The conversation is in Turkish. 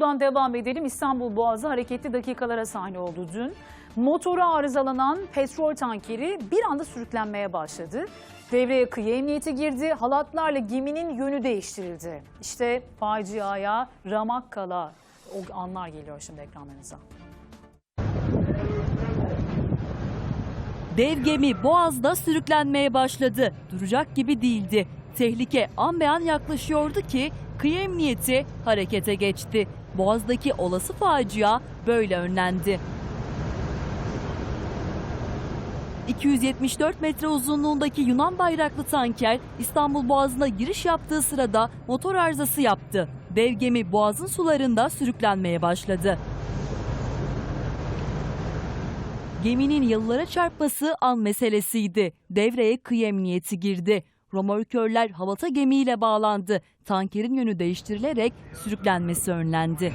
İstanbul'dan devam edelim. İstanbul Boğazı hareketli dakikalara sahne oldu dün. Motoru arızalanan petrol tankeri bir anda sürüklenmeye başladı. Devreye kıyı emniyeti girdi. Halatlarla geminin yönü değiştirildi. İşte faciaya ramak kala o anlar geliyor şimdi ekranlarınıza. Dev gemi Boğaz'da sürüklenmeye başladı. Duracak gibi değildi. Tehlike an be an yaklaşıyordu ki kıyı emniyeti harekete geçti. Boğaz'daki olası facia böyle önlendi. 274 metre uzunluğundaki Yunan bayraklı tanker İstanbul Boğazı'na giriş yaptığı sırada motor arızası yaptı. Dev gemi Boğaz'ın sularında sürüklenmeye başladı. Geminin yıllara çarpması an meselesiydi. Devreye kıyı emniyeti girdi. Romorkörler halata gemiyle bağlandı. Tankerin yönü değiştirilerek sürüklenmesi önlendi.